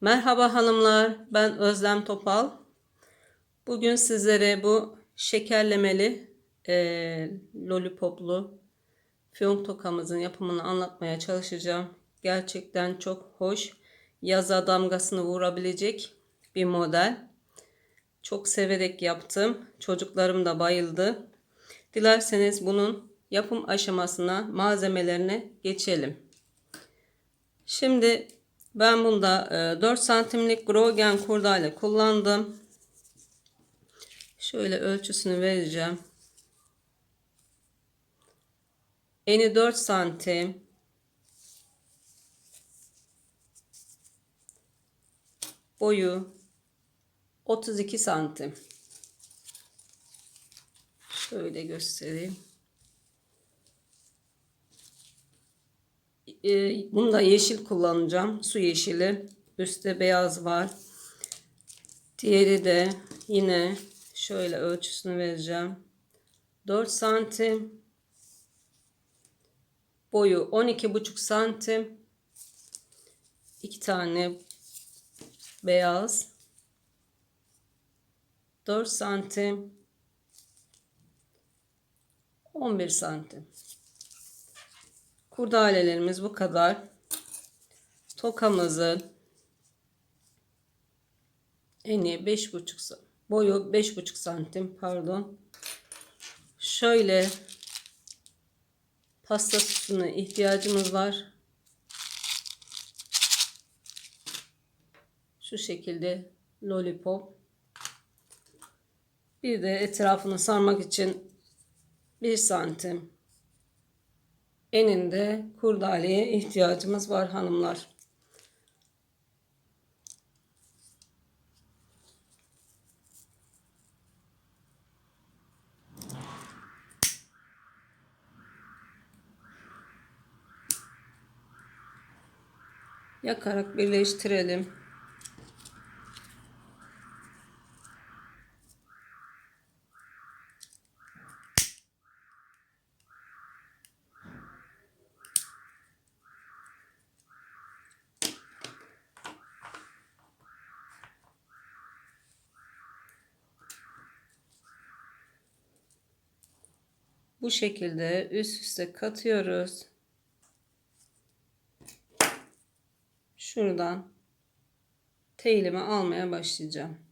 Merhaba hanımlar, ben Özlem Topal. Bugün sizlere bu şekerlemeli eee lollipoplu fiyonk tokamızın yapımını anlatmaya çalışacağım. Gerçekten çok hoş, yaza damgasını vurabilecek bir model. Çok severek yaptım. Çocuklarım da bayıldı. Dilerseniz bunun yapım aşamasına, malzemelerine geçelim. Şimdi ben bunda e, 4 santimlik Grogen kurdale kullandım. Şöyle ölçüsünü vereceğim. Eni 4 santim. Boyu 32 santim. Şöyle göstereyim. Ee, Bunda yeşil kullanacağım. Su yeşili. Üstte beyaz var. Diğeri de yine şöyle ölçüsünü vereceğim. 4 santim. Boyu 12,5 santim. 2 tane beyaz. 4 santim. 11 santim. Kurdalelerimiz bu kadar. Tokamızın eni 5,5 boyu 5,5 santim pardon. Şöyle pasta sütüne ihtiyacımız var. Şu şekilde lollipop. Bir de etrafını sarmak için 1 santim eninde kurdaleye ihtiyacımız var hanımlar. Yakarak birleştirelim. Bu şekilde üst üste katıyoruz. Şuradan teylimi almaya başlayacağım.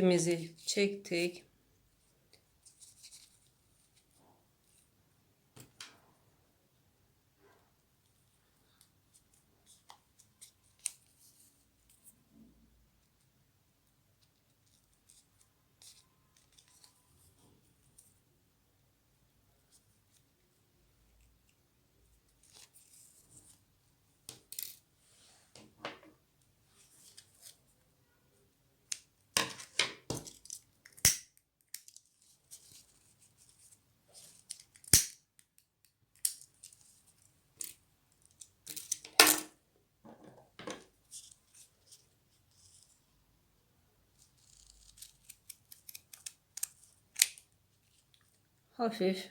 İpimizi çektik. Hafif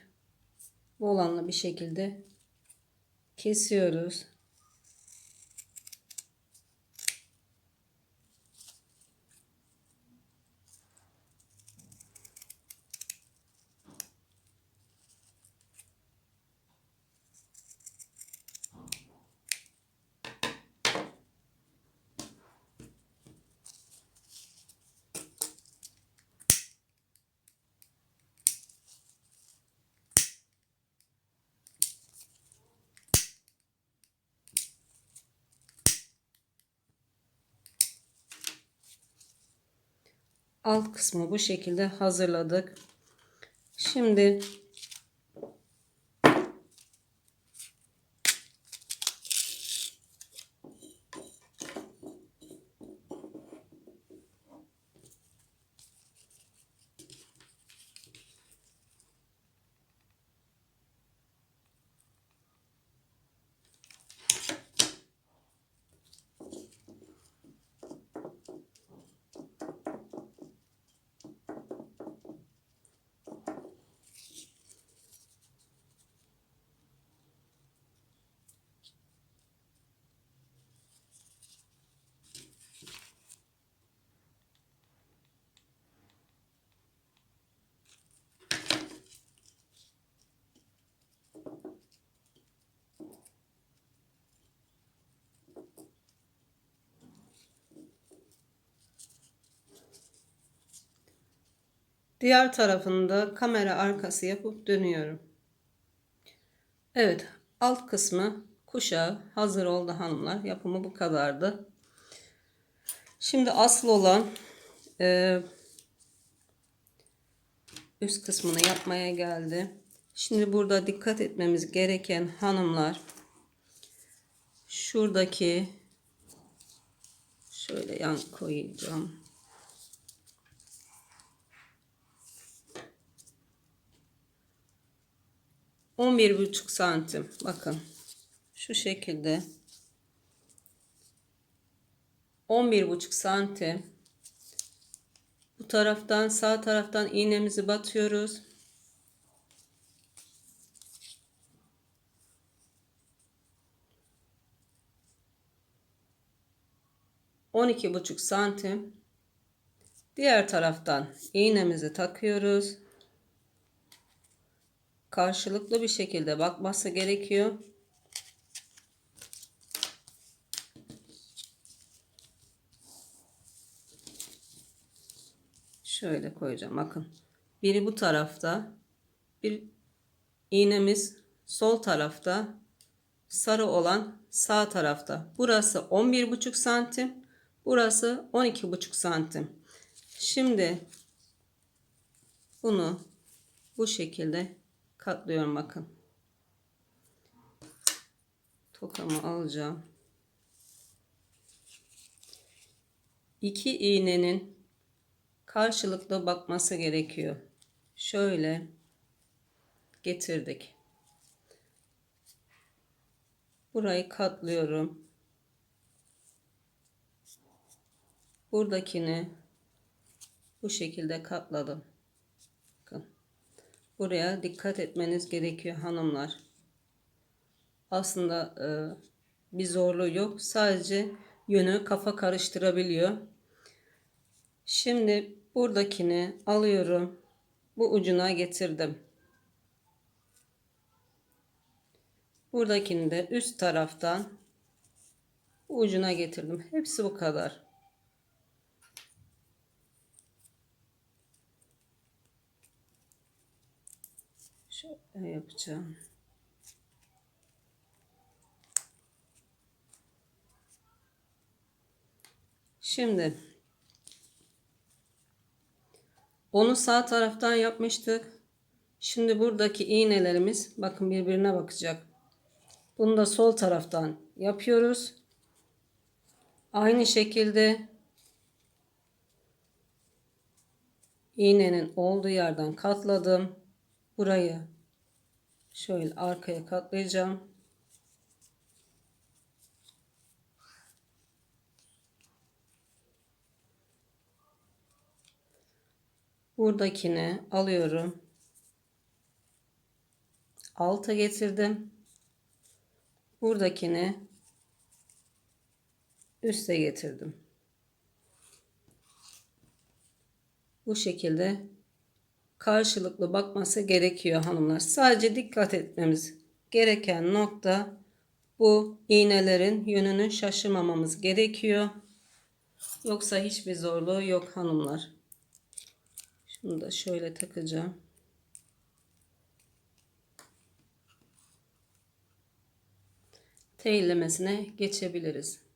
volanlı bir şekilde kesiyoruz. Alt kısmı bu şekilde hazırladık. Şimdi Diğer tarafında kamera arkası yapıp dönüyorum. Evet, alt kısmı kuşağı hazır oldu hanımlar. Yapımı bu kadardı. Şimdi asıl olan e, üst kısmını yapmaya geldi. Şimdi burada dikkat etmemiz gereken hanımlar şuradaki şöyle yan koyacağım. On bir buçuk santim. Bakın şu şekilde on bir buçuk santim bu taraftan sağ taraftan iğnemizi batıyoruz. On iki buçuk santim. Diğer taraftan iğnemizi takıyoruz. Karşılıklı bir şekilde bakması gerekiyor. Şöyle koyacağım. Bakın. Biri bu tarafta. Bir iğnemiz sol tarafta. Sarı olan sağ tarafta. Burası 11,5 santim. Burası 12,5 santim. Şimdi bunu bu şekilde katlıyorum bakın. Tokamı alacağım. İki iğnenin karşılıklı bakması gerekiyor. Şöyle getirdik. Burayı katlıyorum. Buradakini bu şekilde katladım. Buraya dikkat etmeniz gerekiyor hanımlar. Aslında e, bir zorluğu yok. Sadece yönü kafa karıştırabiliyor. Şimdi buradakini alıyorum. Bu ucuna getirdim. Buradakini de üst taraftan ucuna getirdim. Hepsi bu kadar. Şöyle yapacağım. Şimdi onu sağ taraftan yapmıştık. Şimdi buradaki iğnelerimiz bakın birbirine bakacak. Bunu da sol taraftan yapıyoruz. Aynı şekilde iğnenin olduğu yerden katladım. Burayı şöyle arkaya katlayacağım. Buradakini alıyorum. Alta getirdim. Buradakini üste getirdim. Bu şekilde karşılıklı bakması gerekiyor hanımlar. Sadece dikkat etmemiz gereken nokta bu iğnelerin yönünü şaşırmamamız gerekiyor. Yoksa hiçbir zorluğu yok hanımlar. Şunu da şöyle takacağım. Teylemesine geçebiliriz.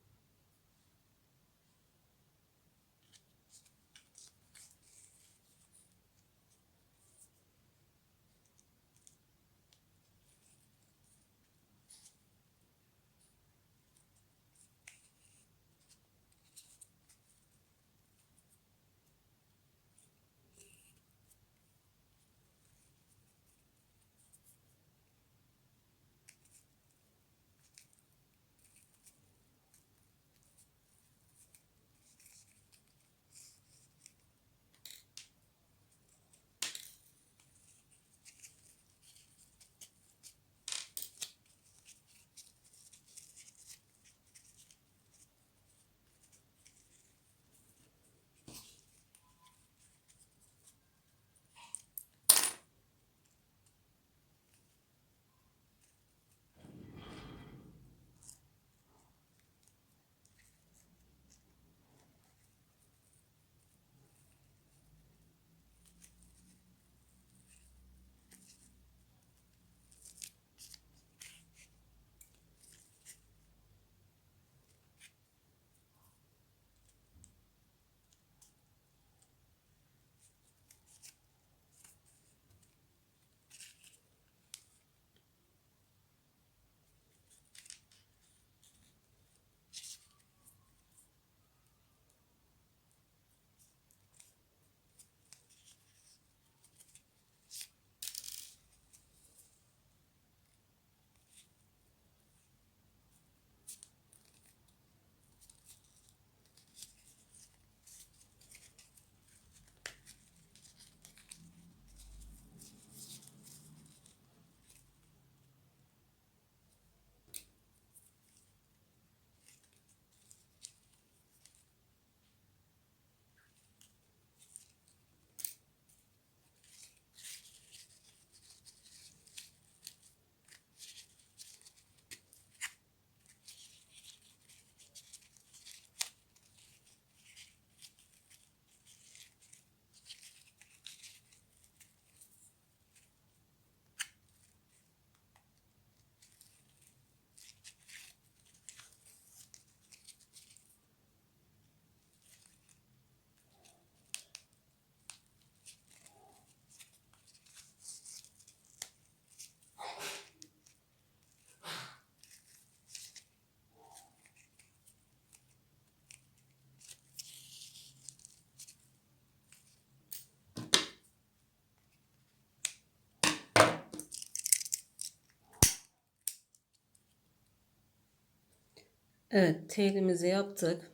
Evet, telimizi yaptık.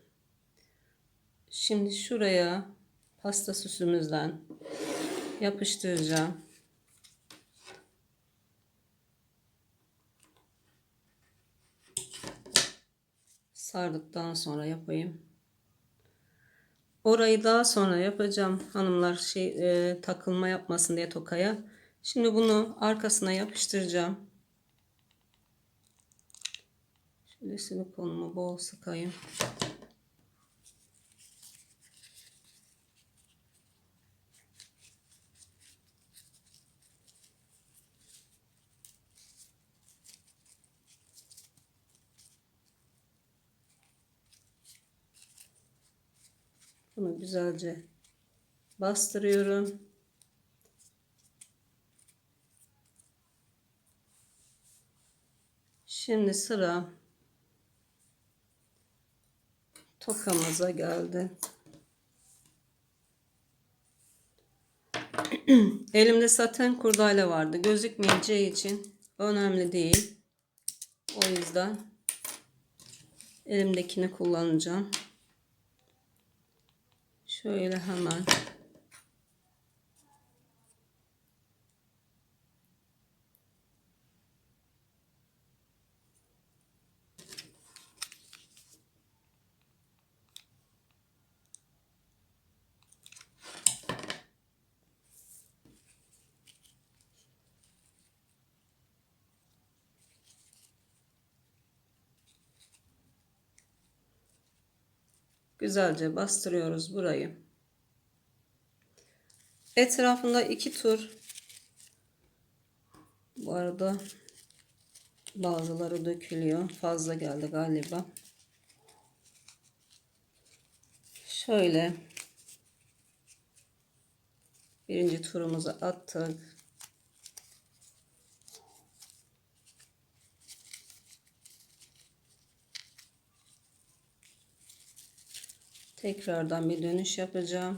Şimdi şuraya pasta süsümüzden yapıştıracağım. Sardıktan sonra yapayım. Orayı daha sonra yapacağım hanımlar şey e, takılma yapmasın diye tokaya. Şimdi bunu arkasına yapıştıracağım. Şöyle silikonumu bol sıkayım. Bunu güzelce bastırıyorum. Şimdi sıra tokamıza geldi. Elimde saten kurdale vardı. Gözükmeyeceği için önemli değil. O yüzden elimdekini kullanacağım. Şöyle hemen güzelce bastırıyoruz burayı. Etrafında iki tur bu arada bazıları dökülüyor. Fazla geldi galiba. Şöyle birinci turumuzu attık. Tekrardan bir dönüş yapacağım.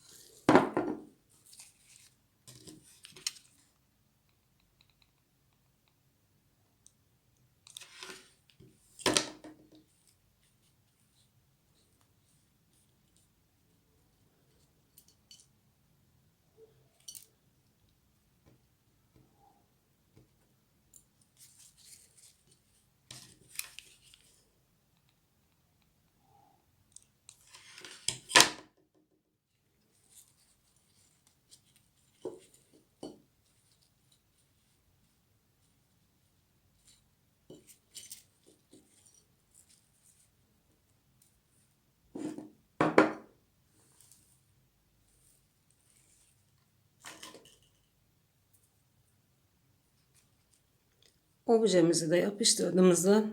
Objemizi de yapıştırdığımızda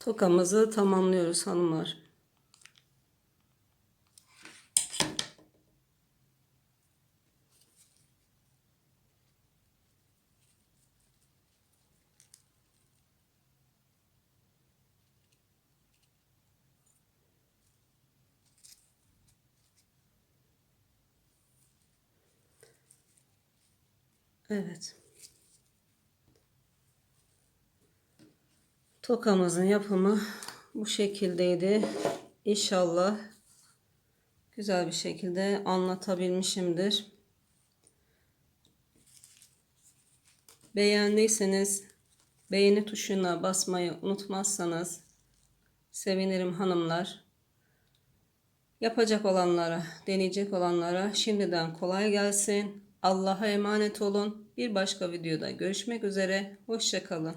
tokamızı tamamlıyoruz hanımlar. Evet. Tokamızın yapımı bu şekildeydi. İnşallah güzel bir şekilde anlatabilmişimdir. Beğendiyseniz beğeni tuşuna basmayı unutmazsanız sevinirim hanımlar. Yapacak olanlara, deneyecek olanlara şimdiden kolay gelsin. Allah'a emanet olun. Bir başka videoda görüşmek üzere. Hoşçakalın.